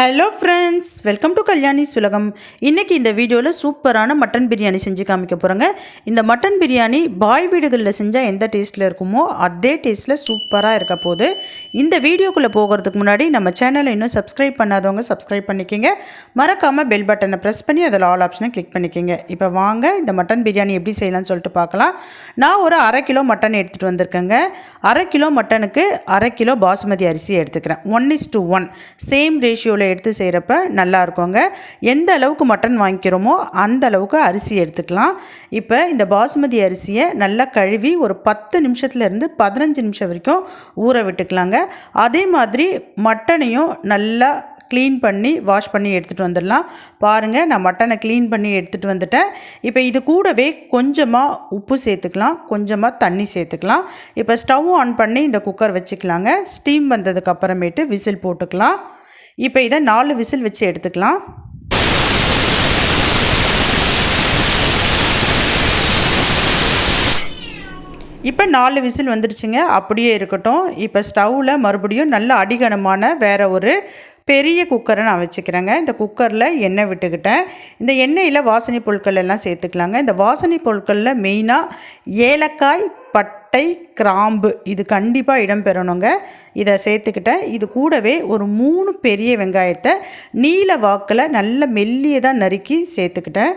Hello friends welcome to Kalyani சுலகம் இன்றைக்கி இந்த வீடியோவில் சூப்பரான மட்டன் பிரியாணி செஞ்சு காமிக்க போகிறேங்க இந்த மட்டன் பிரியாணி பாய் வீடுகளில் செஞ்சால் எந்த டேஸ்ட்டில் இருக்குமோ அதே டேஸ்ட்டில் சூப்பராக இருக்க போது இந்த வீடியோக்குள்ளே போகிறதுக்கு முன்னாடி நம்ம சேனலை இன்னும் சப்ஸ்கிரைப் பண்ணாதவங்க சப்ஸ்கிரைப் பண்ணிக்கோங்க. மறக்காமல் பெல் பட்டனை ப்ரெஸ் பண்ணி அதில் ஆல் ஆப்ஷனை கிளிக் பண்ணிக்கோங்க. இப்போ வாங்க இந்த மட்டன் பிரியாணி எப்படி செய்யலாம்னு சொல்லிட்டு பார்க்கலாம். நான் ஒரு அரை கிலோ மட்டன் எடுத்துகிட்டு வந்திருக்கேங்க. அரை கிலோ மட்டனுக்கு அரை கிலோ பாசுமதி அரிசி எடுத்துக்கிறேன். One is to one same ரேஷியோவில் எடுத்து செய்கிறப்ப நல்லா இருக்குங்க எந்த அளவுக்கு மட்டன் வாங்கிக்கிறோமோ அந்த அளவுக்கு அரிசி எடுத்துக்கலாம். இப்போ இந்த பாசுமதி அரிசியை நல்லா கழுவி ஒரு பத்து நிமிஷத்துலேருந்து பதினஞ்சு நிமிஷம் வரைக்கும் ஊற விட்டுக்கலாங்க. அதே மாதிரி மட்டனையும் நல்லா க்ளீன் பண்ணி வாஷ் பண்ணி எடுத்துகிட்டு வந்துடலாம். பாருங்கள் நான் மட்டனை க்ளீன் பண்ணி எடுத்துகிட்டு வந்துட்டேன். இப்போ இது கூடவே கொஞ்சமாக உப்பு சேர்த்துக்கலாம். கொஞ்சமாக தண்ணி சேர்த்துக்கலாம். இப்போ ஸ்டவ் ஆன் பண்ணி இந்த குக்கர் வச்சுக்கலாங்க. ஸ்டீம் வந்ததுக்கு அப்புறமேட்டு விசில் போட்டுக்கலாம். இப்போ இதை நாலு விசில் வச்சு எடுத்துக்கலாம். இப்போ நாலு விசில் வந்துடுச்சுங்க அப்படியே இருக்கட்டும். இப்போ ஸ்டவ்வில் மறுபடியும் நல்ல அடிகனமான வேறு ஒரு பெரிய குக்கரை நான் வச்சுக்கிறேங்க. இந்த குக்கரில் எண்ணெய் விட்டுக்கிட்டேன். இந்த எண்ணெயில் வாசனை பொருட்கள் எல்லாம் சேர்த்துக்கலாங்க. இந்த வாசனை பொருட்களில் மெயினாக ஏலக்காய் பட் பட்டை கிராம்பு இது கண்டிப்பாக இடம்பெறணுங்க இதை சேர்த்துக்கிட்டேன் இது கூடவே ஒரு மூணு பெரிய வெங்காயத்தை நீல வாக்கில் நல்ல மெல்லியதாக நறுக்கி சேர்த்துக்கிட்டேன்.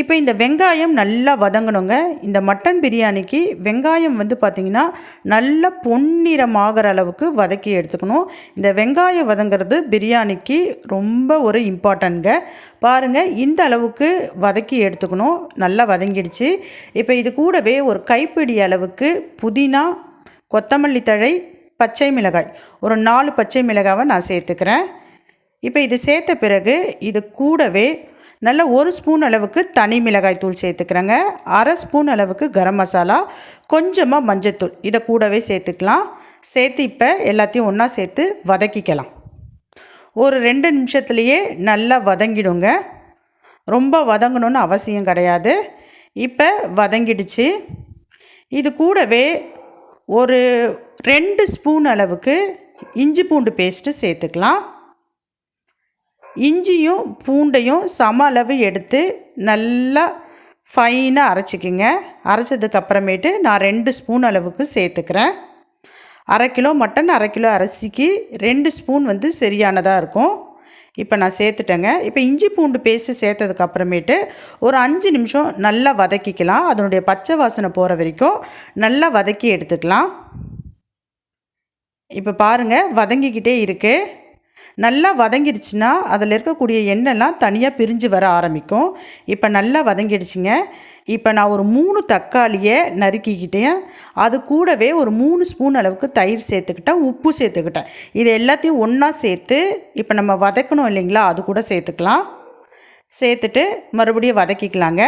இப்போ இந்த வெங்காயம் நல்லா வதங்கணுங்க. இந்த மட்டன் பிரியாணிக்கு வெங்காயம் வந்து பார்த்திங்கன்னா நல்லா பொன்னிறமாகிற அளவுக்கு வதக்கி எடுத்துக்கணும். இந்த வெங்காயம் வதங்கிறது பிரியாணிக்கு ரொம்ப ஒரு இம்பார்ட்டன்ங்க பாருங்கள் இந்த அளவுக்கு வதக்கி எடுத்துக்கணும். நல்லா வதங்கிடுச்சு. இப்போ இது கூடவே ஒரு கைப்பிடி அளவுக்கு புதினா கொத்தமல்லி தழை பச்சை மிளகாய். ஒரு நாலு பச்சை மிளகாவை நான் சேர்த்துக்கிறேன். இப்போ இது சேர்த்த பிறகு இது கூடவே நல்ல ஒரு ஸ்பூன் அளவுக்கு தனி மிளகாய் தூள் சேர்த்துக்கிறேங்க. அரை ஸ்பூன் அளவுக்கு கரம் மசாலா கொஞ்சமாக மஞ்சத்தூள். இதை கூடவே சேர்த்துக்கலாம். சேர்த்து இப்போ எல்லாத்தையும் ஒன்றா சேர்த்து வதக்கிக்கலாம். ஒரு ரெண்டு நிமிஷத்துலேயே நல்லா வதங்கிடுங்க. ரொம்ப வதங்கணும்னு அவசியம் கிடையாது. இப்போ வதங்கிடுச்சு. இது கூடவே ஒரு ரெண்டு ஸ்பூன் அளவுக்கு இஞ்சி பூண்டு பேஸ்ட்டு சேர்த்துக்கலாம். இஞ்சியும் பூண்டையும் சம அளவு எடுத்து நல்லா ஃபைனாக அரைச்சிக்கிங்க. அரைச்சதுக்கப்புறமேட்டு நான் ரெண்டு ஸ்பூன் அளவுக்கு சேர்த்துக்கிறேன். அரை கிலோ மட்டன் அரை கிலோ அரிசிக்கு ரெண்டு ஸ்பூன் வந்து சரியானதாக இருக்கும். இப்போ நான் சேர்த்துட்டேங்க. இப்போ இஞ்சி பூண்டு பேஸ்ட்டு சேர்த்ததுக்கப்புறமேட்டு ஒரு அஞ்சு நிமிஷம் நல்லா வதக்கிக்கலாம். அதனுடைய பச்சை வாசனை போகிற வரைக்கும் நல்லா வதக்கி எடுத்துக்கலாம். இப்போ பாருங்கள் வதங்கிக்கிட்டே இருக்குது நல்லா வதங்கிடுச்சுன்னா அதில் இருக்கக்கூடிய எண்ணெய்லாம் தனியாக பிரிஞ்சு வர ஆரம்பிக்கும். இப்போ நல்லா வதங்கிடுச்சுங்க. இப்போ நான் ஒரு மூணு தக்காளியை நறுக்கிக்கிட்டேன். அது கூடவே ஒரு மூணு ஸ்பூன் அளவுக்கு தயிர் சேர்த்துக்கிட்டேன் உப்பு சேர்த்துக்கிட்டேன். இது எல்லாத்தையும் ஒன்றா சேர்த்து இப்போ நம்ம வதக்கணும் இல்லைங்களா அது கூட சேர்த்துக்கலாம். சேர்த்துட்டு மறுபடியும் வதக்கிக்கலாங்க.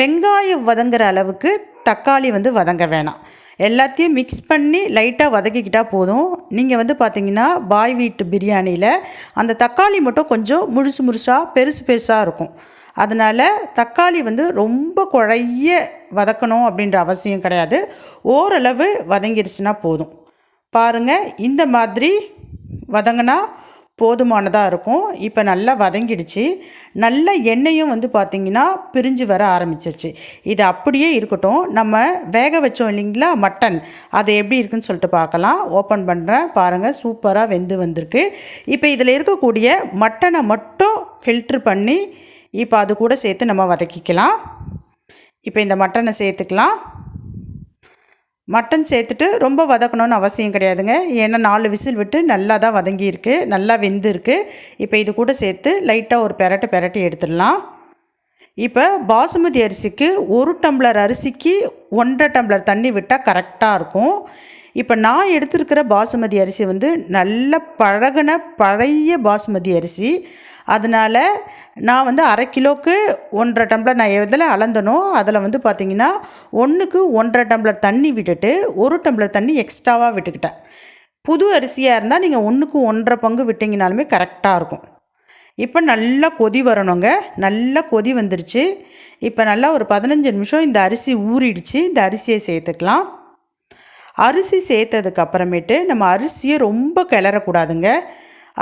வெங்காயம் வதங்குற அளவுக்கு தக்காளி வந்து வதங்க வேணாம். எல்லாத்தையும் மிக்ஸ் பண்ணி லைட்டாக வதக்கிக்கிட்டால் போதும். நீங்கள் வந்து பார்த்தீங்கன்னா பாய் வீட்டு பிரியாணியில் அந்த தக்காளி மட்டும் கொஞ்சம் முழுசு முழுசாக பெருசு பெருசாக இருக்கும். அதனால் தக்காளி வந்து ரொம்ப குழைய வதக்கணும் அப்படின்ற அவசியம் கிடையாது. ஓரளவு வதங்கிருச்சுன்னா போதும். பாருங்கள் இந்த மாதிரி வதங்கினா போதுமானதாக இருக்கும். இப்போ நல்லா வதங்கிடுச்சு. நல்ல எண்ணெயும் வந்து பார்த்திங்கன்னா பிரிஞ்சு வர ஆரம்பிச்சிருச்சு. இது அப்படியே இருக்கட்டும். நம்ம வேக வச்சோம் இல்லைங்களா? மட்டன். அது எப்படி இருக்குன்னு சொல்லிட்டு பார்க்கலாம். ஓப்பன் பண்ணுறேன் பாருங்கள் சூப்பராக வெந்து வந்திருக்கு. இப்போ இதில் இருக்கக்கூடிய மட்டனை மட்டும் ஃபில்ட்ரு பண்ணி இப்போ அது கூட சேர்த்து நம்ம வதக்கிக்கலாம். இப்போ இந்த மட்டனை சேர்த்துக்கலாம். மட்டன் சேர்த்துட்டு ரொம்ப வதக்கணும்னு அவசியம் கிடையாதுங்க. ஏன்னா நாலு விசில் விட்டு நல்லா தான் வதங்கியிருக்கு. நல்லா வெந்திருக்கு. இப்போ இது கூட சேர்த்து லைட்டாக ஒரு பெரட்டு பெரட்டி எடுத்துடலாம். இப்போ பாசுமதி அரிசிக்கு ஒரு டம்ளர் அரிசிக்கு ஒன்றரை டம்ளர் தண்ணி விட்டால் கரெக்டாக இருக்கும். இப்போ நான் எடுத்திருக்கிற பாசுமதி அரிசி வந்து நல்ல பழகின பழைய பாசுமதி அரிசி. அதனால் நான் வந்து அரை கிலோவுக்கு ஒன்றரை டம்ளர் நான் எதில் அளந்தனோ அதில் வந்து பார்த்திங்கன்னா ஒன்றுக்கு ஒன்றரை டம்ளர் தண்ணி விட்டுட்டு ஒரு டம்ளர் தண்ணி எக்ஸ்ட்ராவாக விட்டுக்கிட்டேன். புது அரிசியாக இருந்தால் நீங்கள் ஒன்றுக்கு ஒன்றரை பங்கு விட்டிங்கனாலுமே கரெக்டாக இருக்கும். இப்போ நல்லா கொதி வரணுங்க. நல்லா கொதி வந்துருச்சு. இப்போ நல்லா ஒரு பதினஞ்சு நிமிஷம் இந்த அரிசி ஊறிடுச்சு. இந்த அரிசியை சேர்த்துக்கலாம். அரிசி சேர்த்ததுக்கு அப்புறமேட்டு நம்ம அரிசியை ரொம்ப கிளறக்கூடாதுங்க.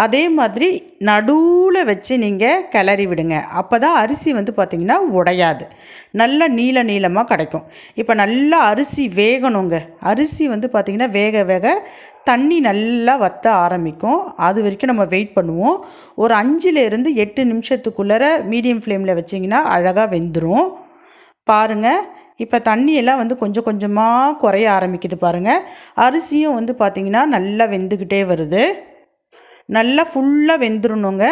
அதே மாதிரி நடுவில் வச்சு நீங்கள் கிளறி விடுங்க. அப்போ தான் அரிசி வந்து பார்த்திங்கன்னா உடையாது. நல்லா நீள நீளமாக கிடைக்கும். இப்போ நல்லா அரிசி வேகணுங்க. அரிசி வந்து பார்த்திங்கன்னா வேக வேக தண்ணி நல்லா வற்ற ஆரம்பிக்கும். அது வரைக்கும் நம்ம வெயிட் பண்ணுவோம். ஒரு அஞ்சுலேருந்து எட்டு நிமிஷத்துக்குள்ளே மீடியம் ஃப்ளேமில் வச்சிங்கன்னா அழகாக வெந்துடும் பாருங்கள் இப்போ தண்ணியெல்லாம் வந்து கொஞ்சம் கொஞ்சமாக குறைய ஆரம்பிக்குது பாருங்கள் அரிசியும் வந்து பார்த்திங்கன்னா நல்லா வெந்துக்கிட்டே வருது. நல்லா ஃபுல்லாக வெந்துடணுங்க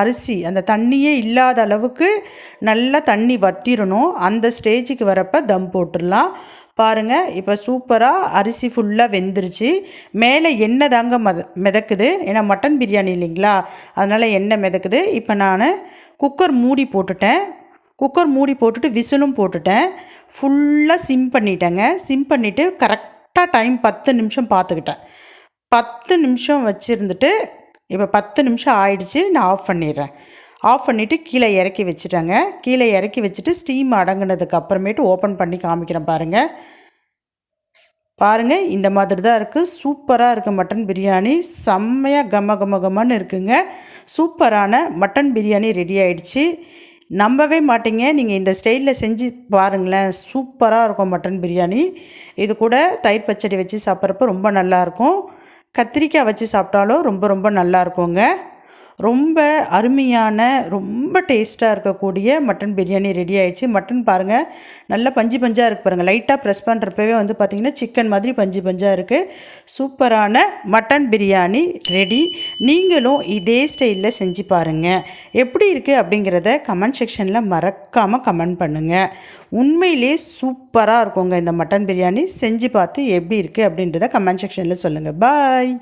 அரிசி அந்த தண்ணியே இல்லாத அளவுக்கு நல்லா தண்ணி வத்திரணும். அந்த ஸ்டேஜுக்கு வரப்போ தம் போட்டுடலாம். பாருங்கள் இப்போ சூப்பராக அரிசி ஃபுல்லாக வெந்துருச்சு. மேலே எண்ணெய் தாங்க மத மிதக்குது. ஏன்னா மட்டன் பிரியாணி இல்லைங்களா? அதனால் எண்ணெய் மிதக்குது. இப்போ நான் குக்கர் மூடி போட்டுட்டேன். குக்கர் மூடி போட்டுட்டு விசிலும் போட்டுட்டேன். ஃபுல்லாக சிம் பண்ணிட்டேங்க. சிம் பண்ணிவிட்டு கரெக்டாக டைம் பத்து நிமிஷம் பார்த்துக்கிட்டேன் பத்து நிமிஷம் வச்சுருந்துட்டு இப்போ பத்து நிமிஷம் ஆயிடுச்சு நான் ஆஃப் பண்ணிடுறேன். ஆஃப் பண்ணிவிட்டு கீழே இறக்கி வச்சுட்டேங்க. கீழே இறக்கி வச்சுட்டு ஸ்டீம் அடங்கினதுக்கு அப்புறமேட்டு ஓப்பன் பண்ணி காமிக்கிறேன் பாருங்கள் பாருங்கள் இந்த மாதிரி தான் இருக்குது சூப்பராக இருக்குது மட்டன் பிரியாணி. செம்மையாக கம கம கமன்னு இருக்குங்க. சூப்பரான மட்டன் பிரியாணி ரெடி ஆயிடுச்சு. நம்பவே மாட்டீங்க. நீங்கள் இந்த ஸ்டைலில் செஞ்சு பாருங்களேன். சூப்பராக இருக்கும் மட்டன் பிரியாணி. இது கூட தயிர் பச்சடி வச்சு சாப்பிட்றப்ப ரொம்ப நல்லாயிருக்கும் கத்திரிக்காய் வச்சு சாப்பிட்டாலும் ரொம்ப ரொம்ப நல்லா இருக்குங்க. ரொம்ப அருமையான ரொம்ப டேஸ்ட்டாக இருக்கக்கூடிய மட்டன் பிரியாணி ரெடி ஆகிடுச்சு மட்டன் பாருங்கள் நல்ல பஞ்சு பஞ்சாக இருக்குது பாருங்கள் லைட்டாக ப்ரெஸ் பண்ணுறப்பவே வந்து பார்த்திங்கன்னா சிக்கன் மாதிரி பஞ்சு பஞ்சாக இருக்குது சூப்பரான மட்டன் பிரியாணி ரெடி நீங்களும் இதே ஸ்டைலில் செஞ்சு பாருங்கள் எப்படி இருக்குது அப்படிங்கிறத கமெண்ட் செக்ஷனில் மறக்காமல் கமெண்ட் பண்ணுங்கள் உண்மையிலே சூப்பராக இருக்குங்க இந்த மட்டன் பிரியாணி செஞ்சு பார்த்து எப்படி இருக்குது அப்படின்றத கமெண்ட் செக்ஷனில் சொல்லுங்கள் பாய்